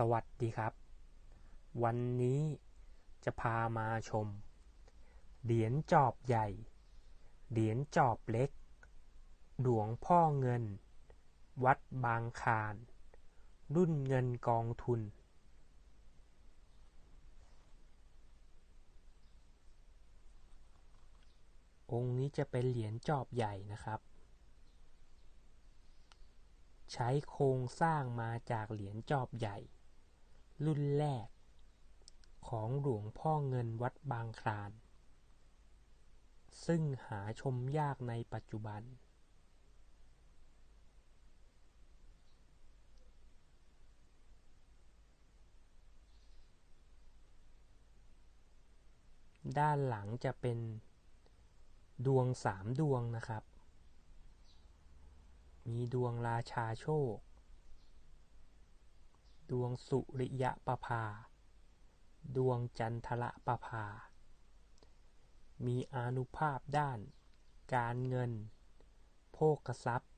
สวัสดีครับ วันนี้จะพามาชม เหรียญจอบใหญ่ เหรียญจอบเล็ก หลวงพ่อเงิน วัดบางคาน รุ่นเงินกองทุน องค์นี้จะเป็นเหรียญจอบใหญ่นะครับใช้โครงสร้างมาจากเหรียญจอบใหญ่ รุ่นแรก ของหลวงพ่อเงินวัดบางคลาน ซึ่งหาชมยากในปัจจุบัน ด้านหลังจะเป็นดวงสามดวงนะครับ มีดวงราชาโชค ดวงสุริยะประภา ดวงจันทระประภา มีอานุภาพด้าน การเงิน โภคทรัพย์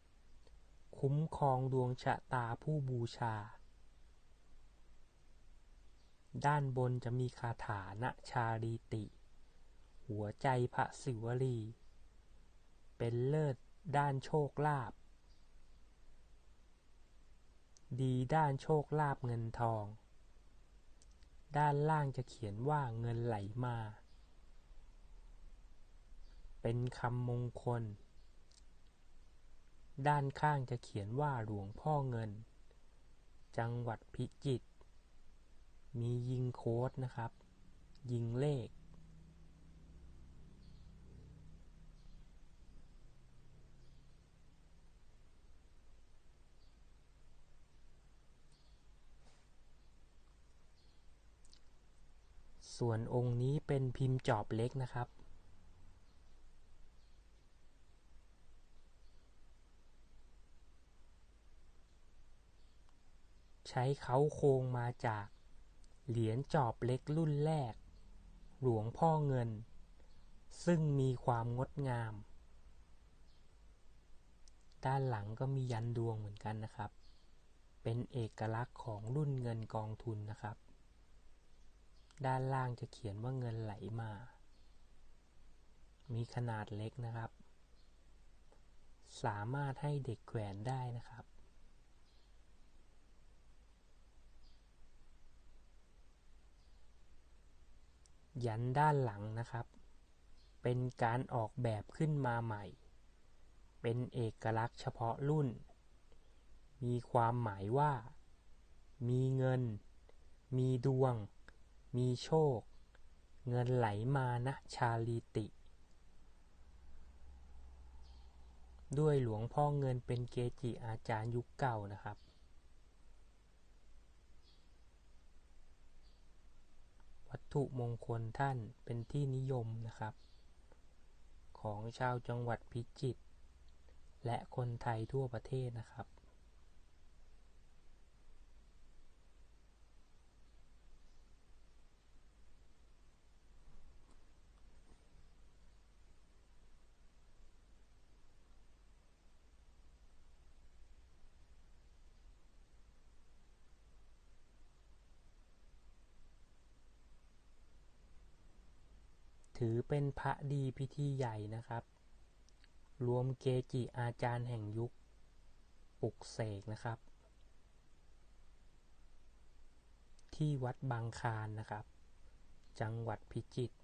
คุ้มครองดวงชะตาผู้บูชา ด้านบนจะมีคาถาณชาลีติ หัวใจพระศิวลี เป็นเลิศด้านโชคลาภ ดีด้านโชคลาภเงินทอง ด้านล่างจะเขียนว่าเงินไหลมา เป็นคำมงคล ด้านข้างจะเขียนว่าหลวงพ่อเงิน จังหวัดพิจิตร มียิงโค้ดนะครับ ยิงเลข ส่วนองค์นี้เป็นพิมพ์จอบเล็กนะครับ ใช้เขาโครงมาจาก เหรียญจอบเล็กรุ่นแรก หลวงพ่อเงิน ซึ่งมีความงดงาม ด้านหลังก็มียันดวงเหมือนกันนะครับ เป็นเอกลักษณ์ของรุ่นเงินกองทุนนะครับ ด้านล่างจะเขียนว่าเงินไหลมา มีขนาดเล็กนะครับ สามารถให้เด็กแขวนได้นะครับ ยันด้านหลังนะครับ เป็นการออกแบบขึ้นมาใหม่ เป็นเอกลักษณ์เฉพาะรุ่น มีความหมายว่า มีเงิน มีดวง มีโชค เงินไหลมานะชาลีติ ด้วยหลวงพ่อเงินเป็นเกจิอาจารย์ยุคเก่านะครับ วัตถุมงคลท่านเป็นที่นิยมนะครับ ของชาวจังหวัดพิจิตรและคนไทยทั่วประเทศนะครับ ถือเป็นพระดีพิธีใหญ่นะครับ รวมเกจิอาจารย์แห่งยุคปลุกเสกนะครับ ที่วัดบางคารนะครับ จังหวัดพิจิตร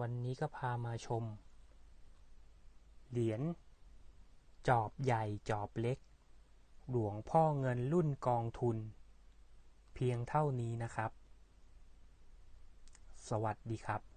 วันนี้ก็พามาชม เหรียญจอบใหญ่จอบเล็ก หลวงพ่อเงินรุ่นกองทุน เพียงเท่านี้นะครับ สวัสดีครับ